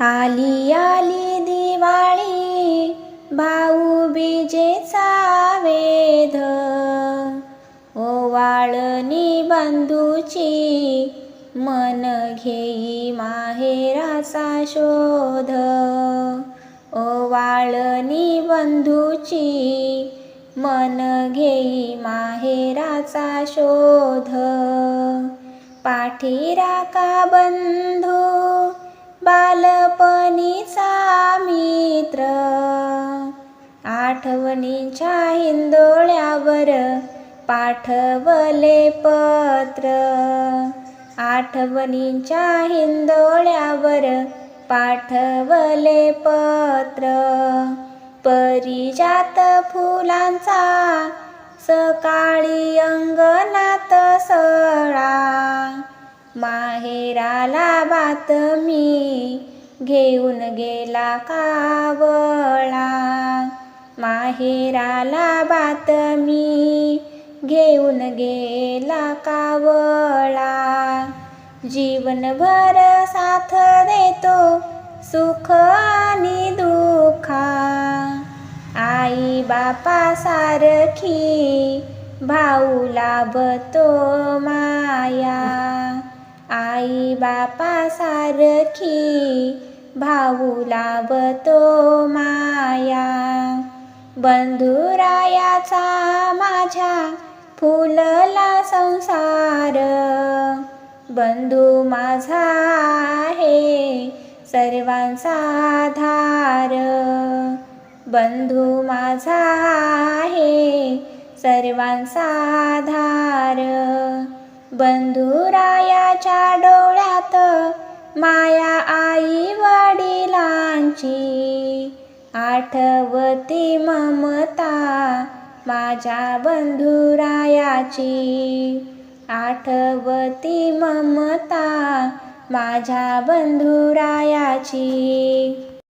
आली आली दिवाळी भाऊ बीजेचा वेध. ओवाळणी बंधूची मन घेई माहेराचा शोध. ओवाळणी बंधूची मन घेई माहेराचा शोध. पाठीरा का बंधू? बालपणीचा मित्र. आठवणीच्या हिंदोळ्यावर पाठवले पत्र. आठवणीच्या हिंदोळ्यावर पाठवले पत्र. परिजात फुलांचा सकाळी अंगणात सळा. माहेराला बातमी घेऊन गेला कावळा. माहेराला बातमी घेऊन गेला कावळा. जीवनभर साथ देतो सुख आणि दुःखा. आई बापा सारखी भाऊ लाभतो माया. आई बापा सारखी भाऊ लाभतो माया. बंधुरायाचा माझ्या फुलला संसार. बंधू माझा आहे सर्वांचा आधार. बंधू माझा आहे सर्वांचा आधार. बंधुरायाच्या डोळ्यात माया आई वडिलांची. आठवती ममता माझ्या बंधुरायाची. आठवती ममता माझ्या बंधुरायाची.